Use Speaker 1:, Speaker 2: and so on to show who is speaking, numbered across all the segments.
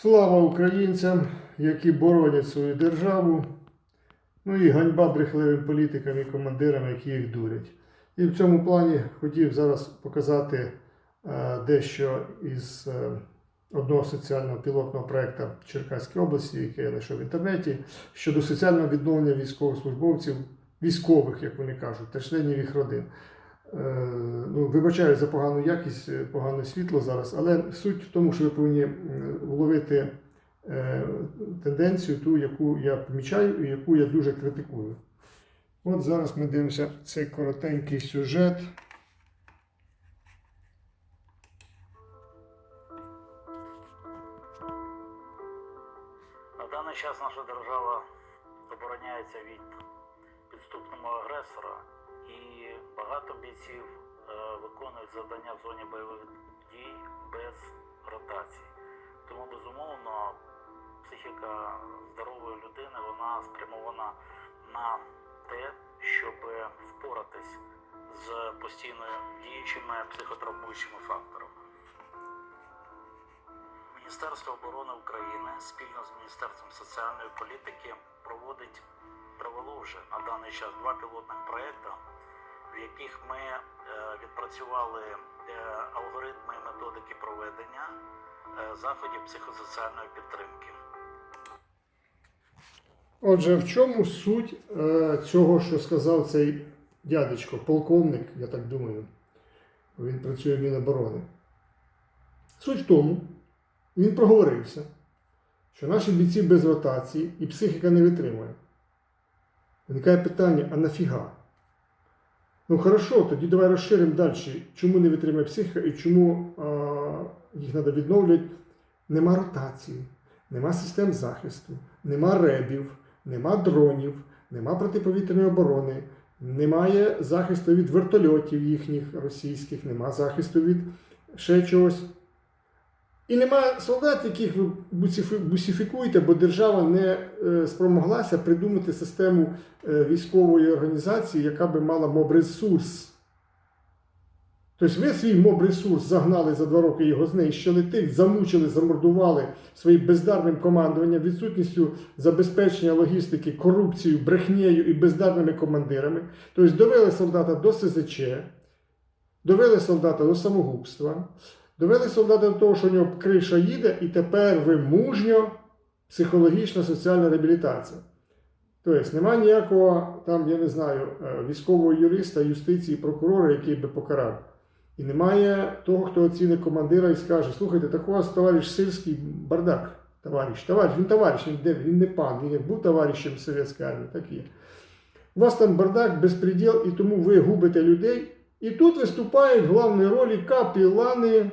Speaker 1: Слава українцям, які боронять свою державу. Ну і ганьба брехливим політикам і командирам, які їх дурять. І в цьому плані хотів зараз показати е, дещо із е, одного соціального пілотного проєкту Черкаської області, який я знайшов в інтернеті, щодо соціального відновлення військовослужбовців, військових, як вони кажуть, та членів їх родин. Е, Ну, вибачаю за погану якість, е, погане світло зараз, але суть в тому, що ви повинні вловити е, тенденцію, ту, яку я помічаю і яку я дуже критикую. От зараз ми дивимося цей коротенький сюжет.
Speaker 2: На даний час наша держава обороняється від підступного агресора, і багато бійців е, виконують завдання в зоні бойових дій без ротації. Тому, безумовно, психіка здорової людини вона спрямована на те, щоб впоратись з постійно діючими психотравмуючими факторами. Міністерство оборони України спільно з Міністерством соціальної політики проводить провело вже на даний час два пілотних проекти, в яких ми е, відпрацювали е, алгоритми і методики проведення е, заходів психосоціальної підтримки.
Speaker 1: Отже, в чому суть цього, що сказав цей дядечко, полковник, я так думаю, він працює в Міноборони. Суть в тому, він проговорився, що наші бійці без ротації і психіка не витримує. Виникає питання, а нафіга? Ну хорошо, тоді давай розширимо далі, чому не витримує психіка і чому а, їх треба відновлювати. Нема ротації, нема систем захисту, нема ребів, нема дронів, нема протиповітряної оборони, немає захисту від вертольотів їхніх російських, нема захисту від ще чогось. І нема солдат, яких ви бусифікуєте, бо держава не е, спромоглася придумати систему е, військової організації, яка би мала моб-ресурс. Тобто ви свій моб-ресурс загнали за два роки, його знищили, тих замучили, замордували своїм бездарним командуванням, відсутністю забезпечення логістики, корупцією, брехнею і бездарними командирами. Тобто довели солдата до СЗЧ, довели солдата до самогубства, довели солдата до того, що у нього криша їде, і тепер ви мужньо психологічна соціальна реабілітація. Тобто немає ніякого там, я не знаю, е, військового юриста, юстиції, прокурора, який би покарав. І немає того, хто оцінить командира і скаже: слухайте, так у вас товариш сильський бардак, товариш, товариш, він товариш, він, він не пан, він як був товаришем совєтської армії, так є. У вас там бардак, безпреділ, і тому ви губите людей. І тут виступають в головній ролі капілани,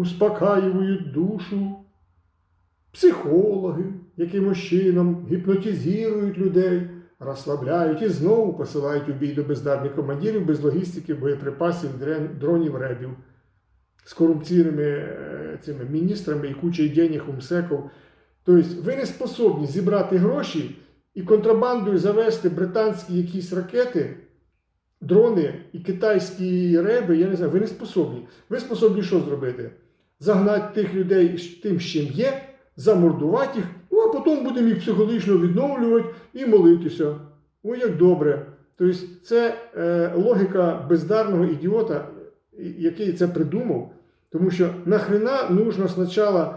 Speaker 1: успокаюють душу, психологи, якимось чином гіпнотизують людей, розслабляють і знову посилають у бій до бездарних командирів без логістики, боєприпасів, дронів, ребів з корупційними е, цими міністрами і кучою денег у МСЕКів. Тобто ви не способні зібрати гроші і контрабандою завести британські якісь ракети, дрони і китайські реби, я не знаю, ви не способні. Ви способні що зробити? Загнати тих людей тим, з чим є, замордувати їх, ну а потім будемо їх психологічно відновлювати і молитися. О, як добре. Тобто це е, логіка бездарного ідіота, який це придумав. Тому що нахрена нужно спочатку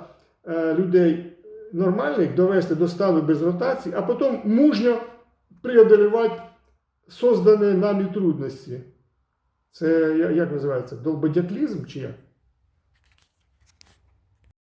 Speaker 1: е, людей нормальних довести до стану без ротації, а потім мужньо преодолевати создані нами трудності. Це як називається? Долбодятлізм чи як?